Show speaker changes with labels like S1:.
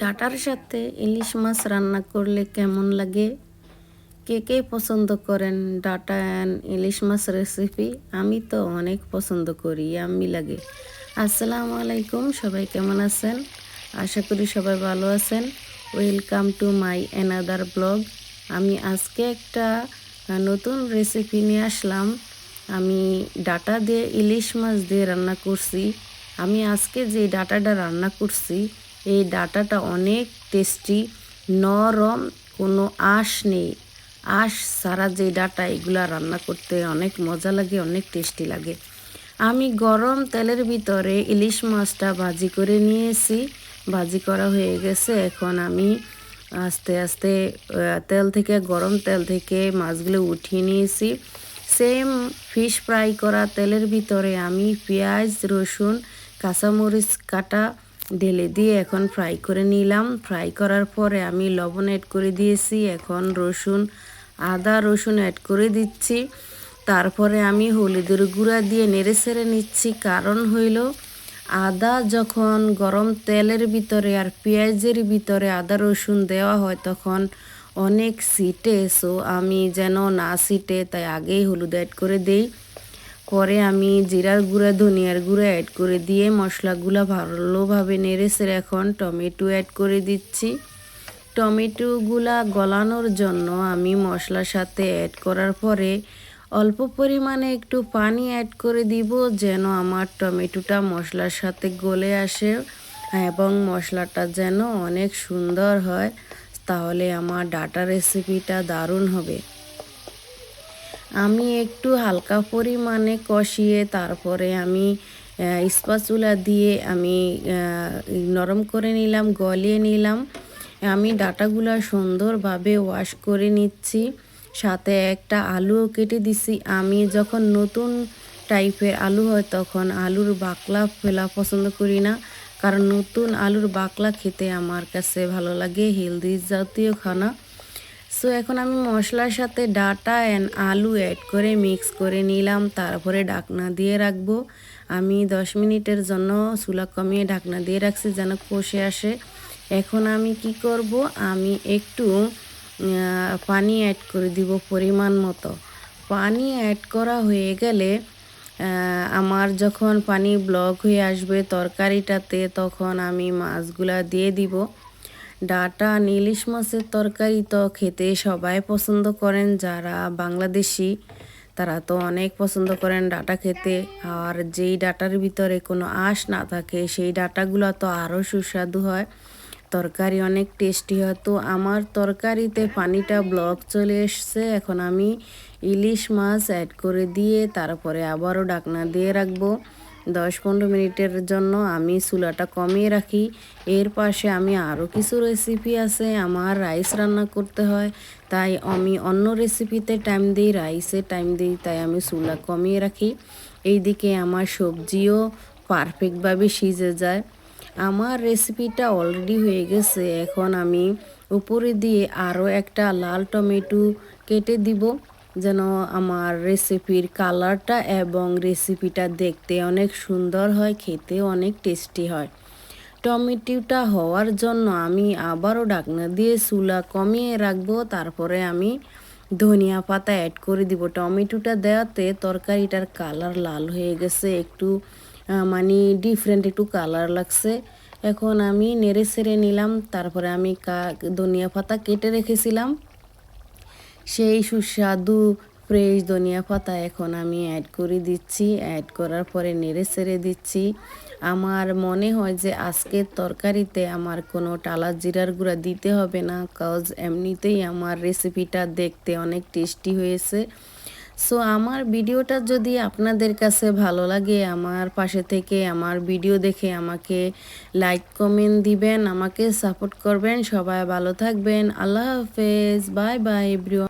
S1: ডাটার সাথে ইলিশ মাছ রান্না করলে কেমন লাগে? কে কে পছন্দ করেন ডাটা অ্যান্ড ইলিশ মাছ রেসিপি? আমি তো অনেক পছন্দ করি, আমি লাগে। আসসালামু আলাইকুম, সবাই কেমন আছেন? আশা করি সবাই ভালো আছেন। Welcome to my another blog আমি আজকে একটা নতুন রেসিপি নিয়ে আসলাম। আমি ডাটা দিয়ে ইলিশ মাছ দিয়ে রান্না করছি। আমি আজকে যে ডাটাটা রান্না করছি এই ডাটাটা অনেক টেস্টি নরম, কোনো আঁশ নেই। আঁশ সারা যে ডাটা এগুলা রান্না করতে অনেক মজা লাগে, অনেক টেস্টি লাগে। আমি গরম তেলের ভিতরে ইলিশ মাছটা ভাজি করে নিয়েছি। ভাজি করা হয়ে গেছে। এখন আমি আস্তে আস্তে তেল থেকে, গরম তেল থেকে মাছগুলো উঠিয়ে নিয়েছি। সেম ফিশ ফ্রাই করা তেলের ভিতরে আমি পেঁয়াজ, রসুন, কাঁচামরিচ কাটা ঢেলে দিয়ে এখন ফ্রাই করে নিলাম। ফ্রাই করার পরে আমি লবণ অ্যাড করে দিয়েছি। এখন রসুন, আদা, রসুন অ্যাড করে দিচ্ছি। তারপরে আমি হলুদের গুঁড়া দিয়ে নেড়ে সেড়ে নিচ্ছি। কারণ হইল, আদা যখন গরম তেলের ভিতরে আর পেঁয়াজের ভিতরে আদা, রসুন দেওয়া হয়, তখন অনেক সিটে সো আমি যেন না সিটে তাই আগেই হলুদ অ্যাড করে দেই। পরে আমি জিরার গুঁড়া, ধনিয়ার গুঁড়া অ্যাড করে দিয়ে মশলাগুলো ভালোভাবে নেড়ে সেড়ে এখন টমেটো অ্যাড করে দিচ্ছি। টমেটোগুলা গলানোর জন্য আমি মশলার সাথে অ্যাড করার পরে অল্প পরিমাণে একটু পানি অ্যাড করে দিব যেন আমার টমেটোটা মশলার সাথে গলে আসে এবং মশলাটা যেন অনেক সুন্দর হয়। তাহলে আমার ডাটা রেসিপিটা দারুণ হবে। আমি একটু হালকা পরিমাণে কষিয়ে তারপরে আমি স্পাচুলা দিয়ে আমি নরম করে নিলাম, গলিয়ে নিলাম। আমি ডাটাগুলো সুন্দরভাবে ওয়াশ করে নিচ্ছি। সাথে একটা আলুও কেটে দিছি। আমি যখন নতুন টাইপের আলু হয় তখন আলুর বাকলা ফেলা পছন্দ করি না। কারণ নতুন আলুর বাকলা খেতে আমার কাছে ভালো লাগে, হেলদি জাতীয় খানা। সো এখন আমি মশলার সাথে ডাটা অ্যান্ড আলু অ্যাড করে মিক্স করে নিলাম। তারপরে ঢাকনা দিয়ে রাখব। আমি দশ মিনিটের জন্য চুলা কমিয়ে ঢাকনা দিয়ে রাখছি যেন কষে আসে। এখন আমি কি করব? আমি একটু পানি অ্যাড করে দিব পরিমাণ মতো। পানি অ্যাড করা হয়ে গেলে আমার যখন পানি ব্লক হয়ে আসবে তরকারিটাতে, তখন আমি মাছগুলা দিয়ে দিব। ডাটা ইলিশ মাছের তরকারি তো খেতে সবাই পছন্দ করেন, যারা বাংলাদেশি তারা তো অনেক পছন্দ করেন ডাটা খেতে। আর যেই ডাটার ভিতরে কোনো আঁশ না থাকে, সেই ডাটাগুলো তো আরও সুস্বাদু হয়। তরকারি অনেক টেস্টি হয়। তো আমার তরকারিতে পানিটা ব্লক চলে এসছে, এখন আমি ইলিশ মাছ অ্যাড করে দিয়ে তারপরে আবারও ডাকনা দিয়ে রাখব। দশ পনেরো মিনিটের জন্য আমি চুলাটা কমিয়ে রাখি। এর পাশে আমি আরও কিছু রেসিপি আছে, আমার রাইস রান্না করতে হয়। তাই আমি অন্য রেসিপিতে টাইম দিই রাইসে টাইম দিই, তাই আমি চুলা কমিয়ে রাখি। এইদিকে আমার সবজিও পারফেক্টভাবে সিজে যায়। আমার রেসিপিটা অলরেডি হয়ে গেছে, এখন আমি উপরে দিয়ে আরও একটা লাল টমেটো কেটে দিব। যেন আমার রেসিপির কালারটা এবং রেসিপিটা দেখতে অনেক সুন্দর হয়, খেতে অনেক টেস্টি হয়। টমেটোটা হওয়ার জন্য আমি আবারও ঢাকনা দিয়ে চুলা কমিয়ে রাখব, তারপরে আমি ধনিয়া পাতা অ্যাড করে দিব। টমেটোটা দেওয়াতে তরকারিটার কালার লাল হয়ে গেছে, একটু মানে ডিফারেন্ট একটু কালার লাগছে। এখন আমি নেড়ে সেড়ে নিলাম, তারপরে আমি কা, ধনিয়া পাতা কেটে রেখেছিলাম। সেই সুস্বাদু ফ্রেশ ধনিয়া পাতা এখন আমি অ্যাড করে দিচ্ছি। অ্যাড করার পরে নেড়ে ছেড়ে দিচ্ছি। আমার মনে হয় যে আজকের তরকারিতে আমার কোনো টালা জিরার গুঁড়া দিতে হবে না কজ এমনিতেই আমার রেসিপিটা দেখতে অনেক টেস্টি হয়েছে। সো আমার ভিডিওটা যদি আপনাদের কাছে ভালো লাগে, আমার পাশে থেকে আমার ভিডিও দেখে আমাকে লাইক কমেন্ট দিবেন, আমাকে সাপোর্ট করবেন। সবাই ভালো থাকবেন। আল্লাহ হাফেজ। Bye bye everyone